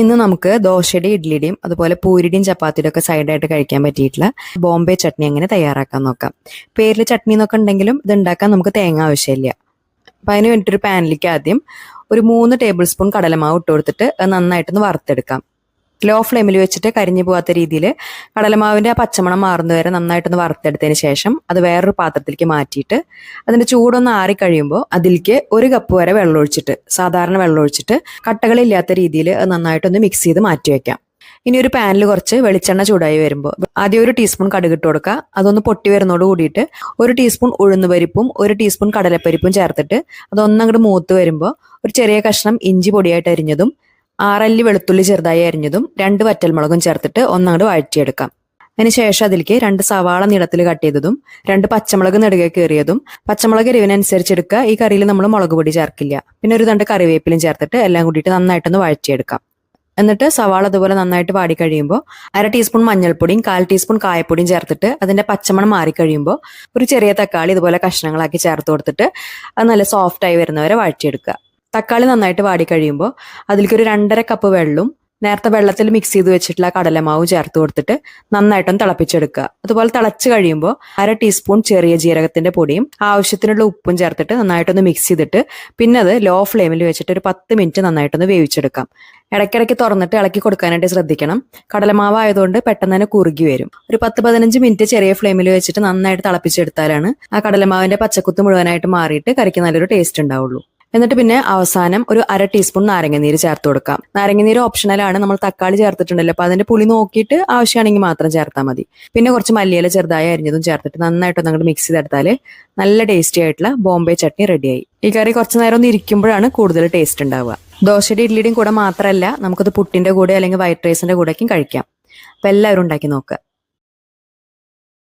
ഇന്ന് നമുക്ക് ദോശയുടെയും ഇഡ്ലിയുടെയും അതുപോലെ പൂരിയുടെയും ചപ്പാത്തിയുടെ ഒക്കെ സൈഡായിട്ട് കഴിക്കാൻ പറ്റിയിട്ടുള്ള ബോംബെ ചട്നി എങ്ങനെ തയ്യാറാക്കാൻ നോക്കാം. പേരിൽ ചട്നി എന്നൊക്കെ ഉണ്ടെങ്കിലും ഇത് ഉണ്ടാക്കാൻ നമുക്ക് തേങ്ങ ആവശ്യമില്ല. അപ്പം അതിന് വേണ്ടിയിട്ടൊരു പാനിലേക്ക് ആദ്യം ഒരു മൂന്ന് ടേബിൾ സ്പൂൺ കടലമാവ് ഇട്ട് കൊടുത്തിട്ട് നന്നായിട്ടൊന്ന് വറുത്തെടുക്കാം. ലോ ഫ്ലെയിമിൽ വെച്ചിട്ട് കരിഞ്ഞു പോകാത്ത രീതിയിൽ കടലമാവിന്റെ ആ പച്ചമണം മാറുന്ന വരെ നന്നായിട്ടൊന്ന് വറുത്തെടുത്തതിന് ശേഷം അത് വേറൊരു പാത്രത്തിലേക്ക് മാറ്റിയിട്ട് അതിന്റെ ചൂടൊന്ന് ആറി കഴിയുമ്പോൾ അതിലേക്ക് ഒരു കപ്പ് വരെ വെള്ളമൊഴിച്ചിട്ട് സാധാരണ വെള്ളം ഒഴിച്ചിട്ട് കട്ടകളില്ലാത്ത രീതിയിൽ നന്നായിട്ടൊന്ന് മിക്സ് ചെയ്ത് മാറ്റി വെക്കാം. ഇനി ഒരു പാനിൽ കുറച്ച് വെളിച്ചെണ്ണ ചൂടായി വരുമ്പോൾ ആദ്യം ഒരു ടീസ്പൂൺ കടുക് ഇട്ട് കൊടുക്കുക. അതൊന്ന് പൊട്ടി വരുന്നതോട് കൂടിയിട്ട് ഒരു ടീസ്പൂൺ ഉഴുന്നുപരിപ്പും ഒരു ടീസ്പൂൺ കടലപ്പരിപ്പും ചേർത്തിട്ട് അതൊന്നങ്ങോട്ട് മൂത്ത് വരുമ്പോൾ ഒരു ചെറിയ കഷ്ണം ഇഞ്ചി പൊടിയായിട്ട് അരിഞ്ഞതും ആറല്ലി വെളുത്തുള്ളി ചെറുതായി അരിഞ്ഞതും രണ്ട് വറ്റൽമുളകും ചേർത്തിട്ട് ഒന്നങ്ങോട്ട് വഴറ്റിയെടുക്കാം. അതിനുശേഷം അതിലേക്ക് രണ്ട് സവാള നീളത്തിൽ കട്ട് ചെയ്തതും രണ്ട് പച്ചമുളക് നെടുകെ കയറിയതും പച്ചമുളക് എരിവിനനുസരിച്ച് എടുക്കുക. ഈ കറിയിൽ നമ്മൾ മുളക് പൊടി ചേർക്കില്ല. പിന്നെ ഒരു രണ്ട് കറിവേപ്പിലും ചേർത്തിട്ട് എല്ലാം കൂടിയിട്ട് നന്നായിട്ടൊന്ന് വഴറ്റിയെടുക്കാം. എന്നിട്ട് സവാള അതുപോലെ നന്നായിട്ട് വാടി കഴിയുമ്പോൾ അര ടീസ്പൂൺ മഞ്ഞൾപ്പൊടിയും കാൽ ടീസ്പൂൺ കായപ്പൊടിയും ചേർത്തിട്ട് അതിന്റെ പച്ചമണം മാറി കഴിയുമ്പോൾ ഒരു ചെറിയ തക്കാളി ഇതുപോലെ കഷ്ണങ്ങളാക്കി ചേർത്ത് കൊടുത്തിട്ട് അത് നല്ല സോഫ്റ്റായി വരുന്നവരെ വഴറ്റിയെടുക്കുക. തക്കാളി നന്നായിട്ട് വാടി കഴിയുമ്പോൾ അതിലേക്ക് ഒരു രണ്ടര കപ്പ് വെള്ളവും നേരത്തെ വെള്ളത്തിൽ മിക്സ് ചെയ്ത് വെച്ചിട്ടുള്ള കടലമാവ് ചേർത്ത് കൊടുത്തിട്ട് നന്നായിട്ടൊന്ന് തിളപ്പിച്ചെടുക്കുക. അതുപോലെ തിളച്ച് കഴിയുമ്പോൾ അര ടീസ്പൂൺ ചെറിയ ജീരകത്തിന്റെ പൊടിയും ആവശ്യത്തിനുള്ള ഉപ്പും ചേർത്തിട്ട് നന്നായിട്ടൊന്ന് മിക്സ് ചെയ്തിട്ട് പിന്നെ അത് ലോ ഫ്ലെയിമിൽ വെച്ചിട്ട് ഒരു പത്ത് മിനിറ്റ് നന്നായിട്ടൊന്ന് വേവിച്ചെടുക്കാം. ഇടയ്ക്കിടയ്ക്ക് തുറന്നിട്ട് ഇളക്കി കൊടുക്കാനായിട്ട് ശ്രദ്ധിക്കണം. കടലമാവ് ആയതുകൊണ്ട് പെട്ടെന്ന് തന്നെ കുറുകി വരും. ഒരു പത്ത് പതിനഞ്ച് മിനിറ്റ് ചെറിയ ഫ്ലെയിമിൽ വെച്ചിട്ട് നന്നായിട്ട് തിളപ്പിച്ചെടുത്താലാണ് ആ കടലമാവിന്റെ പച്ചക്കുത്ത് മുഴുവനായിട്ട് മാറിയിട്ട് കറിക്ക് നല്ലൊരു ടേസ്റ്റ് ഉണ്ടാവുള്ളൂ. എന്നിട്ട് പിന്നെ അവസാനം ഒരു അര ടീസ്പൂൺ നാരങ്ങനീര് ചേർത്ത് കൊടുക്കാം നാരങ്ങനീര് ഓപ്ഷണലാണ് നമ്മൾ തക്കാളി ചേർത്തിട്ടുണ്ടല്ലോ. അപ്പൊ അതിന്റെ പുളി നോക്കിയിട്ട് ആവശ്യമാണെങ്കിൽ മാത്രം ചേർത്താൽ മതി. പിന്നെ കുറച്ച് മല്ലിയില ചെറുതായി അരിഞ്ഞതും ചേർത്തിട്ട് നന്നായിട്ട് അങ്ങോട്ട് മിക്സ് ചെയ്തെടുത്താൽ നല്ല ടേസ്റ്റി ആയിട്ടുള്ള ബോംബെ ചട്നി റെഡിയായി ഈ കറി കുറച്ച് നേരം ഒന്ന് ഇരിക്കുമ്പോഴാണ് കൂടുതൽ ടേസ്റ്റ് ഉണ്ടാവുക. ദോശയുടെ ഇഡ്ലിയുടെയും കൂടെ മാത്രമല്ല നമുക്കത് പുട്ടിന്റെ കൂടെ അല്ലെങ്കിൽ വൈറ്റ് റൈസിന്റെ കൂടെയൊക്കെയും കഴിക്കാം. അപ്പൊ എല്ലാവരും ഉണ്ടാക്കി നോക്കുക.